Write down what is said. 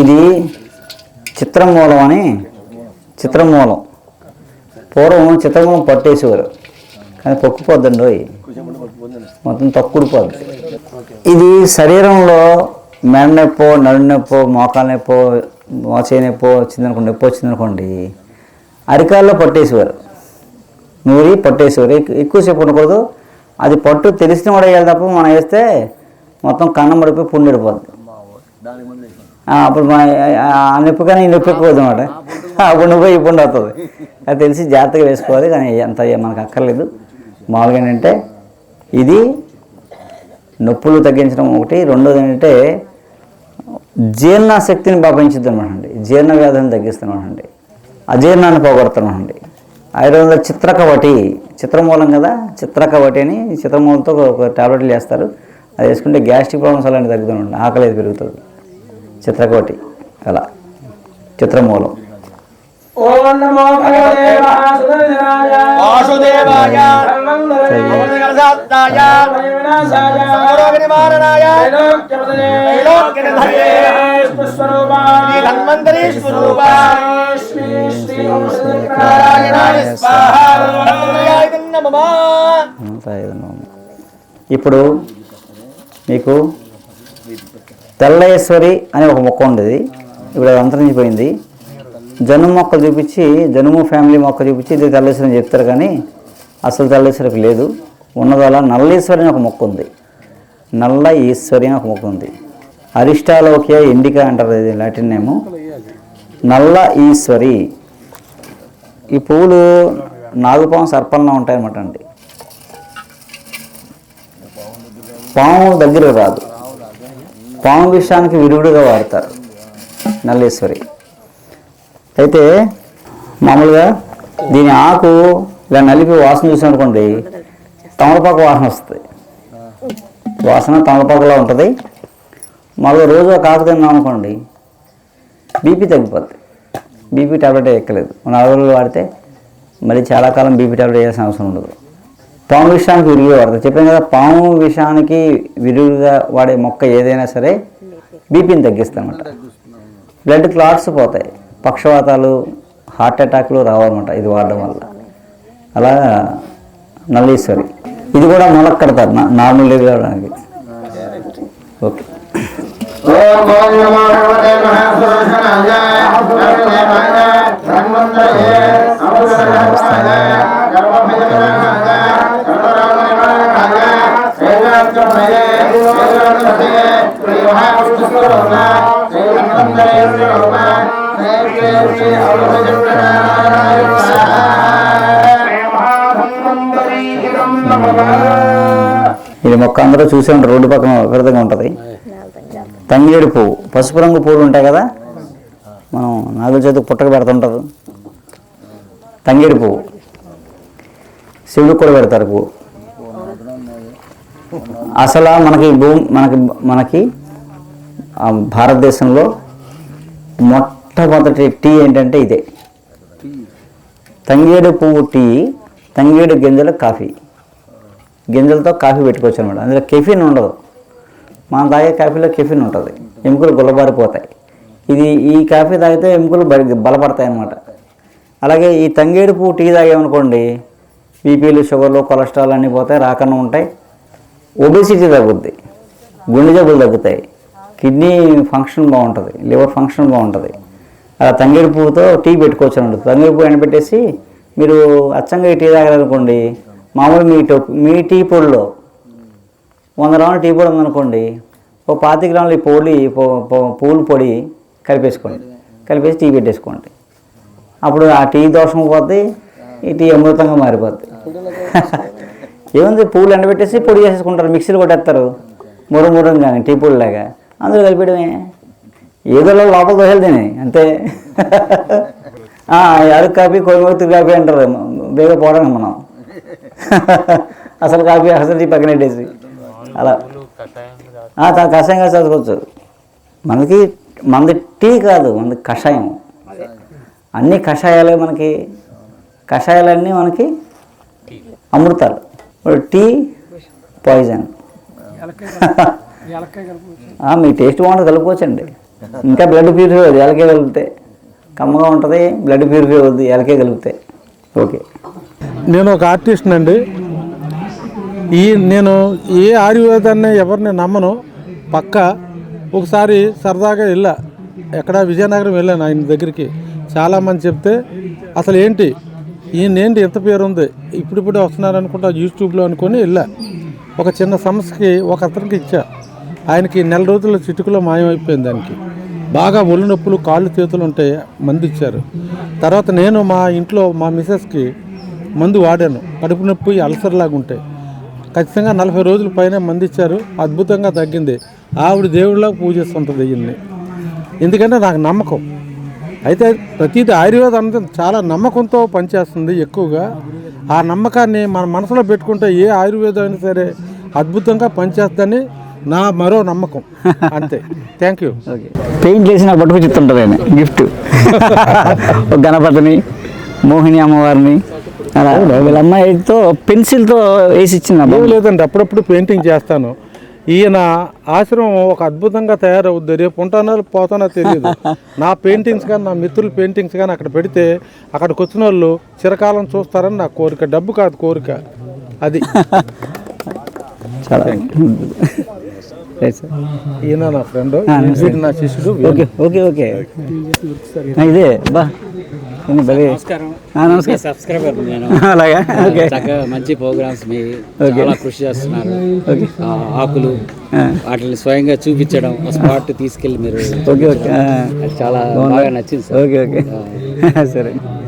ఇది చిత్రమూలం అని చిత్రమూలం. పూర్వం చిత్రమూలం పట్టేసేవారు. కానీ పొక్కుపోద్దండి మొత్తం తక్కుడిపోద్ది ఇది శరీరంలో మెడ నొప్పో నడు నొప్పో మోకాల నొప్పో మోచే నొప్పో వచ్చిందనుకోండి నొప్పి వచ్చిందనుకోండి అరికాల్లో పట్టేసేవారు. నూరి పట్టేసేవారు. ఎక్కువసేపు ఉండకూడదు. అది పట్టు తెలిసిన వాడు వేయాలి తప్ప మనం వేస్తే మొత్తం కన్నం పడిపోయి పుండు అప్పుడు మా ఆ నొప్పి కానీ ఈ నొప్పి ఎక్కువ అనమాట అప్పుడు నువ్వు ఇప్పుడు అవుతుంది అది తెలిసి జాగ్రత్తగా వేసుకోవాలి కానీ అంత మనకు అక్కర్లేదు మామూలుగా ఏంటంటే ఇది నొప్పులు తగ్గించడం ఒకటి రెండోది ఏంటంటే జీర్ణ శక్తిని పెంచుద్ది అనమాట అండి జీర్ణ వ్యాధులను తగ్గిస్తున్నాడు అండి అజీర్ణాన్ని పోగొడుతున్నామండి అండి చిత్రకవటి చిత్రమూలం కదా చిత్రకవటి అని చిత్రమూలంతో ఒక టాబ్లెట్లు చేస్తారు అది వేసుకుంటే గ్యాస్ట్రిక్ ప్రాబ్లమ్స్ అలాంటివి తగ్గుతుందండి ఆకలి పెరుగుతుంది చిత్రకోటి అలా. చిత్రమూలం. వాసుదేవాయ. ఇప్పుడు మీకు తెల్లేశ్వరి అని ఒక మొక్క ఉండేది. ఇప్పుడు అది అంతరించిపోయింది జనుము మొక్క చూపించి జనుము ఫ్యామిలీ మొక్క చూపించి ఇది తెల్లేశ్వరిని చెప్తారు కానీ అసలు తెల్లేశ్వరికి లేదు. ఉన్నదలా నల్లేశ్వరి అని ఒక మొక్క ఉంది. నల్ల ఈశ్వరి అని ఒక మొక్క ఉంది. అరిష్టాలోకియా ఇండికా అంటారు ఇది లాటిన్ నేము. నల్ల ఈశ్వరి ఈ పువ్వులు నాగుపాము సర్పంలో ఉంటాయన్నమాట అండి. పాము దగ్గర రాదు. పాము విషయానికి విరుగుడుగా వాడతారు నల్లేశ్వరి. అయితే మామూలుగా దీని ఆకు ఇలా నలిపి వాసన చూసామనుకోండి తమలపాకు వాసన వస్తుంది. వాసన తమలపాకులా ఉంటుంది. మామూలుగా రోజు ఒక ఆకు తిన్నాం అనుకోండి బీపీ తగ్గిపోద్ది. బీపీ ట్యాబ్లెట్ ఎక్కలేదు. నాలుగు రోజులు వాడితే మళ్ళీ చాలా కాలం బీపీ ట్యాబ్లెట్ వేయాల్సిన అవసరం ఉండదు. పాము విషయానికి విరిగి వాడతారు. చెప్పాను కదా పాము విషయానికి విరుగుగా వాడే మొక్క ఏదైనా సరే బీపీని తగ్గిస్తామంట బ్లడ్ క్లాట్స్ పోతాయి. పక్షవాతాలు హార్ట్ అటాక్లు రావన్నమాట ఇది వాడడం వల్ల. అలా నల్లీశ్వరి. ఇది కూడా మొలక కడతారు నా- నార్మల్ డెలివరీ అవడానికి ఓకే. ఓం ఇది మొక్క అందరూ చూసే ఉంటారు. రోడ్డు పక్కన విపరీతంగా ఉంటుంది. తంగేడు పువ్వు. పసుపు రంగు పువ్వులు ఉంటాయి కదా? మనం నాగుల చేతికి పుట్టక పెడుతుంటారు. తంగేడు పువ్వు. శివుడికి కూడా పెడతారు పువ్వు. అసలు మనకి భూమి మనకి మనకి భారతదేశంలో మొట్టమొదటి టీ ఏంటంటే ఇదే. తంగేడు పువ్వు టీ తంగేడు గింజల కాఫీ. గింజలతో కాఫీ పెట్టుకోవచ్చు అనమాట అందులో కెఫిన్ ఉండదు. మనం తాగే కాఫీలో కెఫిన్ ఉంటుంది. ఎముకలు గుల్లబారిపోతాయి. ఇది ఈ కాఫీ తాగితే ఎముకలు బలపడతాయి అన్నమాట. అలాగే ఈ తంగేడు పువ్వు టీ తాగామనుకోండి బీపీలు షుగర్లు కొలెస్ట్రాల్ అన్నీ పోతాయి రాకుండా ఉంటాయి. ఒబేసిటీ తగ్గుద్ది. గుండె జబ్బులు తగ్గుతాయి. కిడ్నీ ఫంక్షన్ బాగుంటుంది లివర్ ఫంక్షన్ బాగుంటుంది. అలా తంగేడు పువ్వుతో టీ పెట్టుకోవచ్చు అనమాట తంగేడు పువ్వు ఎండబెట్టేసి మీరు అచ్చంగా ఈ టీ తాగారనుకోండి మామూలు మీ టో మీ టీ పొడిలో వంద గ్రాముల టీ పొడి ఉందనుకోండి ఓ పాతి గ్రాములు ఈ పొడి పూల పొడి కలిపేసుకోండి. కలిపేసి టీ పెట్టేసుకోండి. అప్పుడు ఆ టీ దోషం పోద్ది ఈ టీ అమృతంగా మారిపోద్ది. ఏముంది? పూలు ఎండబెట్టేసి పొడి చేసేసుకుంటారు మిక్సీలు కొట్టేస్తారు. మురం మురం కానీ టీ పొడిలాగా. అందులో కలిపేయడమే. ఏదో లోపల దోశలు తినే అంతే. ఆ, అరకు కాఫీ కోయమూర్తి కాఫీ అంటారు. బేగా పోవడానికి మనం. అసలు కాఫీ అసలు టీ పక్కన పెట్టేసి. అలా. ఆ, తా- కషాయంగా చదువుకోవచ్చు. మనకి మనది టీ కాదు మనది కషాయం. అన్ని కషాయాలే మనకి కషాయాలన్నీ మనకి అమృతాలు. Tea poison. మీ టేస్ట్ బాగుంటుంది కలుపుకోవచ్చండి. ఇంకా బ్లడ్ ప్యూరిఫై అవుతుంది ఎలకే కలిపితే. కమ్మగా ఉంటుంది బ్లడ్ ప్యూరిఫై అవుతుంది ఎలకే కలిపితే. ఓకే. నేను ఒక ఆర్టిస్ట్ అండి. ఈ నేను ఏ ఆయుర్వేదాన్ని ఎవరిని నమ్మను పక్క ఒకసారి సరదాగా వెళ్ళా. ఎక్కడ విజయనగరం వెళ్ళాను ఆయన దగ్గరికి. చాలామంది చెప్తే అసలు ఏంటి? ఈయన ఏంటి ఎంత పేరు ఉంది ఇప్పుడిప్పుడే వస్తున్నారు అనుకుంటా యూట్యూబ్లో అనుకొని వెళ్ళా. ఒక చిన్న సమస్యకి ఒక అతనికి ఇచ్చా. ఆయనకి నెల రోజుల చిటుకులో మాయమైపోయింది దానికి. బాగా ఒళ్ళు నొప్పులు కాళ్ళు చేతులు ఉంటే మందు ఇచ్చారు. తర్వాత నేను మా ఇంట్లో మా మిసెస్కి మందు వాడాను. కడుపు నొప్పి అల్సర్ లాగా ఉంటాయి ఖచ్చితంగా నలభై రోజుల పైన మంది ఇచ్చారు. అద్భుతంగా తగ్గింది. ఆవిడ దేవుడిలా పూజిస్తుంటుంది ఈయన్ని. ఎందుకంటే నాకు నమ్మకం. అయితే ప్రతిదీ ఆయుర్వేదం అనేది చాలా నమ్మకంతో పనిచేస్తుంది ఎక్కువగా. ఆ నమ్మకాన్ని మన మనసులో పెట్టుకుంటే ఏ ఆయుర్వేదం అయినా సరే అద్భుతంగా పనిచేస్తుందని నా మరో నమ్మకం. అంతే. థ్యాంక్ యూ పెయింట్ చేసి నాకు పట్టుకు చెప్తుంటుంది ఆయన. గిఫ్ట్. గణపతిని మోహిని అమ్మవారిని. అలా. వీళ్ళ అమ్మాయితో పెన్సిల్తో వేసి అబ్బా లేదండి. అప్పుడప్పుడు పెయింటింగ్ చేస్తాను. ఈయన ఆశ్రమం ఒక అద్భుతంగా తయారవుద్ది. రేపు ఉంటానో పోతానో తెలియదు. నా పెయింటింగ్స్ కానీ నా మిత్రుల పెయింటింగ్స్ కానీ అక్కడ పెడితే అక్కడికి వచ్చిన వాళ్ళు చిరకాలం చూస్తారని నా కోరిక. డబ్బు కాదు కోరిక. అది. చాలా. ఈయన నా ఫ్రెండ్ వీడు నా శిష్యుడు ఓకే ఓకే ఓకే ఇదే బా. నమస్కారం. సబ్స్క్రైబర్ నేను. అలాగా? ఓకే చక్కగా మంచి ప్రోగ్రామ్స్ మీ చాలా కృషి చేస్తున్నారు. ఆ, ఆకులు వాటిని స్వయంగా చూపించడం స్పాట్ తీసుకెళ్ళి మీరు ఓకే ఓకే చాలా బాగా నచ్చింది సార్ ఓకే ఓకే సరే.